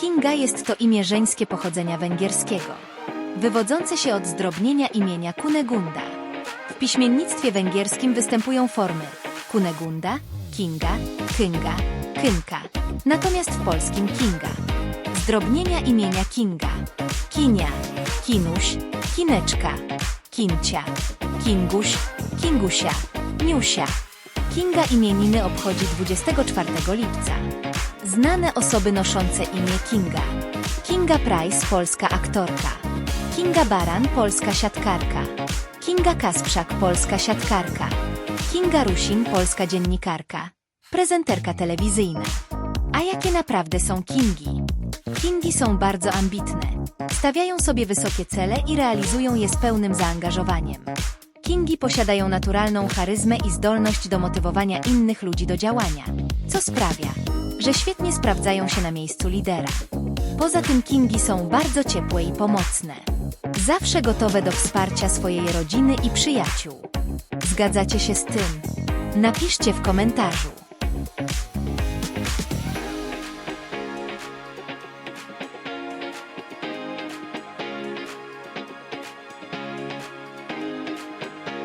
Kinga jest to imię żeńskie pochodzenia węgierskiego, wywodzące się od zdrobnienia imienia Kunegunda. W piśmiennictwie węgierskim występują formy Kunegunda, Kinga, Kynga, Kynka, natomiast w polskim Kinga. Zdrobnienia imienia Kinga, Kinia, Kinuś, Kineczka, Kincia, Kinguś, Kingusia, Niusia. Kinga imieniny obchodzi 24 lipca. Znane osoby noszące imię Kinga. Kinga Price, polska aktorka. Kinga Baran, polska siatkarka. Kinga Kasprzak, polska siatkarka. Kinga Rusin, polska dziennikarka. Prezenterka telewizyjna. A jakie naprawdę są Kingi? Kingi są bardzo ambitne. Stawiają sobie wysokie cele i realizują je z pełnym zaangażowaniem. Kingi posiadają naturalną charyzmę i zdolność do motywowania innych ludzi do działania, co sprawia, że świetnie sprawdzają się na miejscu lidera. Poza tym Kingi są bardzo ciepłe i pomocne. Zawsze gotowe do wsparcia swojej rodziny i przyjaciół. Zgadzacie się z tym? Napiszcie w komentarzu.